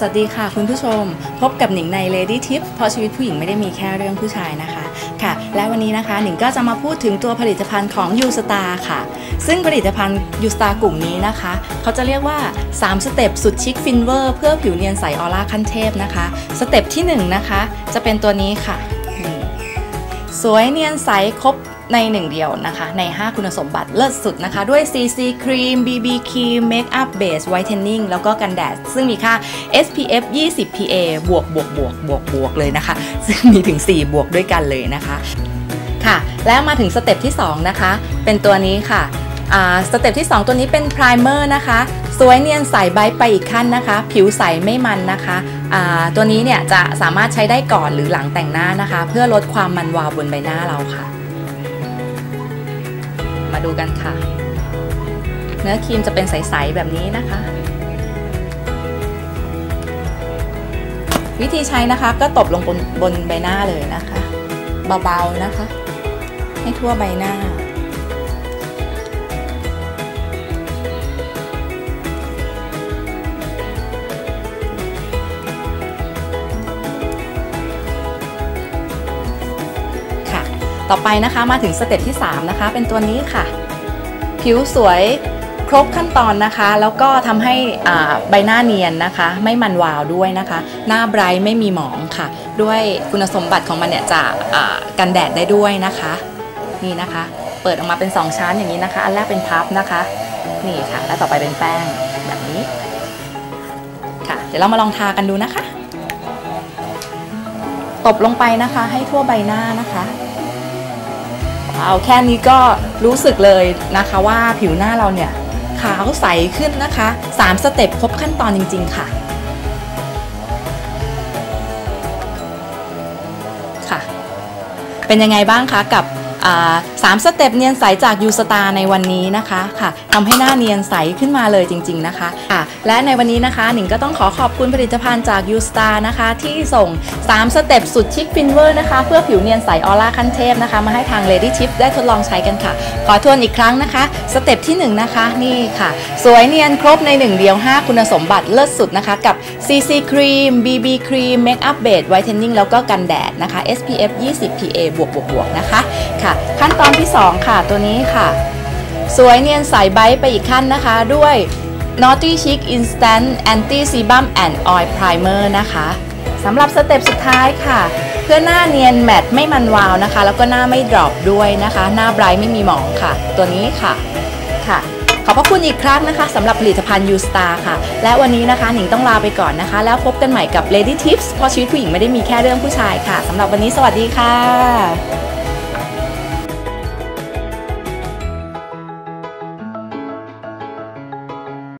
วัสดีค่ะคุณผู้ชม พบกับหนิงใน Lady Tips เพราะชีวิตผู้หญิงไม่ได้มีแค่เรื่องผู้ชายนะคะค่ะ และวันนี้นะคะหนิงก็จะมาพูดถึงตัวผลิตภัณฑ์ของ u s t a r ค่ะ ซึ่งผลิตภัณฑ์ u s t a r กลุ่มนี้นะคะ เขาจะเรียกว่า 3 สเต็ปสุดชิคฟินเวอร์เพื่อผิวเนียนใสออร่าขั้นเทพนะคะ สเต็ปที่ 1 นะคะ จะเป็นตัวนี้ค่ะนี่สวยเนียนใสครบ ในหนึ่งเดียวนะคะ ใน 5 คุณสมบัติเลิศสุดนะคะ ด้วย CC ครีม BB ครีม Makeup Base Whitening แล้วก็กันแดด ซึ่งมีค่า SPF 20 PA บวกบวกบวกบวกบวกเลยนะคะ ซึ่งมีถึง 4 บวกด้วยกันเลยนะคะ ค่ะ แล้วมาถึงสเต็ปที่ 2 นะคะ เป็นตัวนี้ค่ะสเต็ปที่ 2 ตัวนี้เป็นไพรเมอร์นะคะ สวยเนียนใสไบไปอีกขั้นนะคะ ผิวใสไม่มันนะคะตัวนี้เนี่ยจะสามารถใช้ได้ก่อนหรือหลังแต่งหน้านะคะ เพื่อลดความมันวาวบนใบหน้าเราค่ะ ดูกันค่ะ เนื้อครีมจะเป็นใส ๆ แบบนี้นะคะ วิธีใช้นะคะก็ตบลงบนบนใบหน้าเลยนะคะ เบา ๆ นะคะ ให้ทั่วใบหน้า ต่อไปนะคะมาถึงสเต็ปที่ 3 นะคะ เป็นตัวนี้ค่ะ ผิวสวยครบขั้นตอนนะคะ แล้วก็ทำให้ใบหน้าเนียนนะคะ ไม่มันวาวด้วยนะคะ หน้าไบรท์ไม่มีหมองค่ะ ด้วยคุณสมบัติของมันเนี่ยจะกันแดดได้ด้วยนะคะนี่นะคะ เปิดออกมาเป็น 2 ชั้นอย่างนี้นะคะ อันแรกเป็นพับนะคะ นี่ค่ะ แล้วต่อไปเป็นแป้งแบบนี้ค่ะ เดี๋ยวเรามาลองทากันดูนะคะ ตบลงไปนะคะ ให้ทั่วใบหน้านะคะ เอาแค่นี้ก็รู้สึกเลยนะคะว่าผิวหน้าเราเนี่ยขาวใสขึ้นนะคะ 3 สเต็ปครบขั้นตอนจริง ๆ ค่ะค่ะ เป็นยังไงบ้างคะกับ สามสเต็ปเนียนใสจากยูสตาในวันนี้นะคะค่ะทำให้หน้าเนียนใสขึ้นมาเลยจริง ๆนะคะค่ะและในวันนี้นะคะหนิงก็ต้องขอขอบคุณผลิตภัณฑ์จากยูสตานะคะ ที่ส่ง 3 สเต็ปสุดชิคฟินเวอร์นะคะ เพื่อผิวเนียนใสออร่าขั้นเทพนะคะ มาให้ทาง Lady Chip ได้ทดลองใช้กันค่ะ ขอทวนอีกครั้งนะคะ สเต็ปที่ 1 นะคะ นี่ค่ะ สวยเนียนครบใน 1 เดียว 5 คุณสมบัติเลิศสุดนะคะ กับ CC ครีม BB ครีม Makeup Base Whitening แล้วก็กันแดดนะคะ SPF 20 PA บวกบวกบวกนะคะค่ะขั้นตอนที่ 2 ค่ะตัวนี้ค่ะ สวยเนียนใสไบไปอีกขั้นนะคะด้วย Naughty Chic Instant Anti Sebum and Oil Primer นะคะสำหรับสเต็ปสุดท้ายค่ะ เพื่อหน้าเนียนแมตต์ไม่มันวาวนะคะ แล้วก็หน้าไม่ดรอปด้วยนะคะ หน้าไบรท์ไม่มีหมองค่ะ ตัวนี้ค่ะค่ะขอบพระคุณอีกครั้งนะคะสำหรับผลิตภัณฑ์ U Star ค่ะ และวันนี้นะคะหนิงต้องลาไปก่อนนะคะ แล้วพบกันใหม่กับ Lady Tips เพราะชีวิตผู้หญิงไม่ได้มีแค่เรื่องผู้ชายค่ะสำหรับวันนี้สวัสดีค่ะ